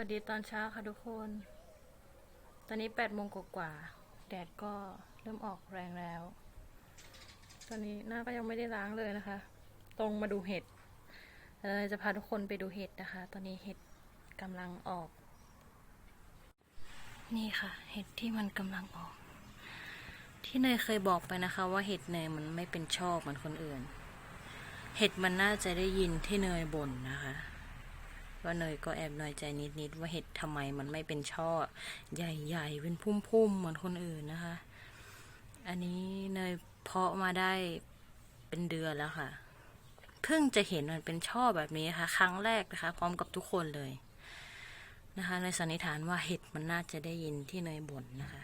วัสดีตอนเช้าค่ะทุกคน ตอนนี้แปดโมงกว่า แดดก็เริ่มออกแรงแล้ว ตอนนี้หน้าก็ยังไม่ได้ล้างเลยนะคะ ตรงมาดูเห็ดเราจะพาทุกคนไปดูเห็ดนะคะ ตอนนี้เห็ดกำลังออก นี่ค่ะ เห็ดที่มันกำลังออก ที่เนยเคยบอกไปนะคะ ว่าเห็ดเนยมันไม่เป็นชอบเหมือนคนอื่น เห็ดมันน่าจะได้ยินที่เนยบ่นนะคะ ว่าเนยก็แอบน้อยใจนิดๆว่าเห็ดทำไมมันไม่เป็นช่อ ใหญ่ๆเป็นพุ่มๆเหมือนคนอื่นนะคะ อันนี้เนยเพาะมาได้เป็นเดือนแล้วค่ะ เพิ่งจะเห็นมันเป็นช่อแบบนี้ค่ะ ครั้งแรกนะคะ พร้อมกับทุกคนเลยนะคะในสันนิษฐานว่าเห็ดมันน่าจะได้ยินที่เนยบ่นนะคะ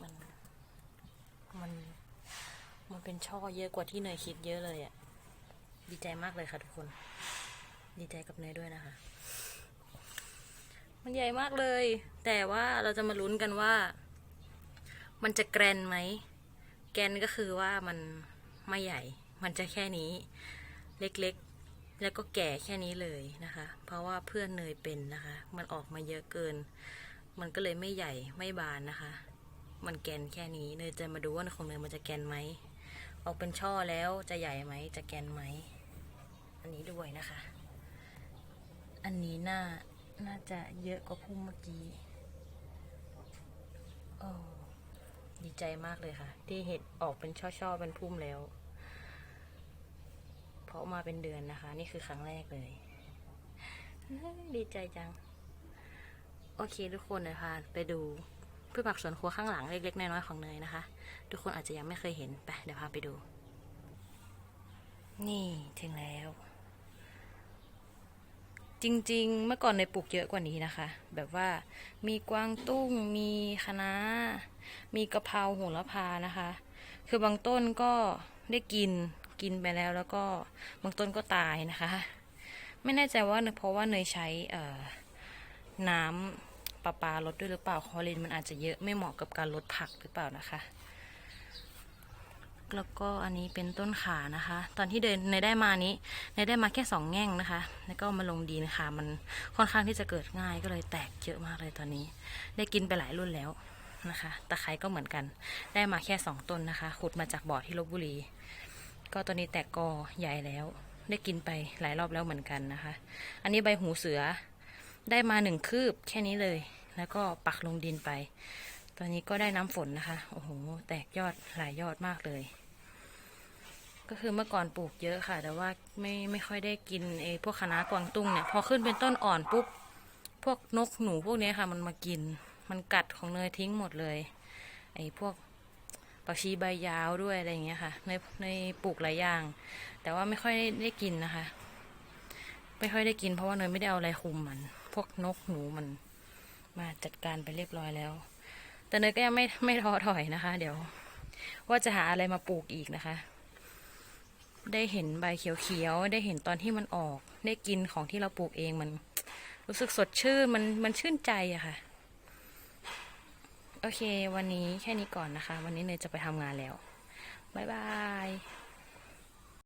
มันมันมันเป็นช่อเยอะกว่าที่เนยคิดเยอะเลยอะ่ะ ดีใจมากเลยค่ะทุกคน ดีใจกับเนยด้วยนะคะ มันใหญ่มากเลย แต่ว่าเราจะมาลุ้นกันว่า มันจะแกรนไหม แกรนก็คือว่ามันไม่ใหญ่ มันจะแค่นี้ เล็กๆ แล้วก็แก่แค่นี้เลยนะคะ เพราะว่าเพื่อนเนยเป็นนะคะ มันออกมาเยอะเกิน มันก็เลยไม่ใหญ่ ไม่บานนะคะ มันแกนแค่นี้ เนยจะมาดูว่าของเนยมันจะแกนไหม ออกเป็นช่อแล้วจะใหญ่ไหม จะแกนไหม อันนี้ด้วยนะคะ อันนี้น่า น่าจะเยอะกว่าพุ่มเมื่อกี้โอ้ดีใจมากเลยค่ะ ที่เห็ดออกเป็นช่อๆเป็นพุ่มแล้ว เพราะมาเป็นเดือนนะคะ นี่คือครั้งแรกเลย ดีใจจัง โอเคทุกคนเลยพาไปดูพืชผักสวนครัวข้างหลังเล็กๆน้อยๆของเนยนะคะ ทุกคนอาจจะยังไม่เคยเห็นไปเดี๋ยวพาไปดู นี่ถึงแล้ว จริงๆ เมื่อก่อนเนยปลูกเยอะกว่านี้นะคะ แบบว่ามีกวางตุ้ง มีคะน้า มีกะเพราโหระพานะคะ คือบางต้นก็ได้กินกินไปแล้วแล้วก็บางต้นก็ตายนะคะ ไม่แน่ใจว่าเพราะว่าเนยใช้เน้ำประปาลดด้วยหรือเปล่าคอรีนมันอาจจะเยอะไม่เหมาะกับการลดผักหรือเปล่านะคะ แล้วก็อันนี้เป็นต้นขานะคะ ตอนที่เดินในได้มานี้ในได้มาแค่สองแง่งนะคะ แล้วก็มาลงดินค่ะมันค่อนข้างที่จะเกิดง่ายก็เลยแตกเยอะมากเลยตอนนี้ ได้กินไปหลายรุ่นแล้วนะคะตะไคร้ก็เหมือนกัน ได้มาแค่สองต้นนะคะ ขุดมาจากบ่อที่ลบบุรี ก็ตอนนี้แตกกอใหญ่แล้ว ได้กินไปหลายรอบแล้วเหมือนกันนะคะ อันนี้ใบหูเสือได้มาหนึ่งคืบแค่นี้เลย แล้วก็ปักลงดินไป ตอนนี้ก็ได้น้ำฝนนะคะ โอ้โห แตกยอดหลายยอดมากเลย ก็คือเมื่อก่อนปลูกเยอะค่ะ แต่ว่าไม่ไม่ค่อยได้กินไอ้พวกคะน้ากวางตุ้งเนี่ย พอขึ้นเป็นต้นอ่อนปุ๊บ พวกนกหนูพวกเนี้ยค่ะ มันมากิน มันกัดของเนยทิ้งหมดเลย ไอ้พวกปักชีใบยาวด้วยอะไรอย่างเงี้ยค่ะ ในในปลูกหลายอย่าง แต่ว่าไม่ค่อยได้กินนะคะ ไม่ค่อยได้กินเพราะว่าเนยไม่ได้เอาอะไรคุมมัน พวกนกหนูมันมาจัดการไปเรียบร้อยแล้ว แต่เนยก็ยังไม่ไม่ท้อถอยนะคะ เดี๋ยว ว่าจะหาอะไรมาปลูกอีกนะคะ ได้เห็นใบเขียวๆได้เห็นตอนที่มันออก ได้กินของที่เราปลูกเองมัน รู้สึกสดชื่นมันมันชื่นใจอะค่ะ โอเค วันนี้แค่นี้ก่อนนะคะ วันนี้เนยจะไปทำงานแล้วบ๊ายบาย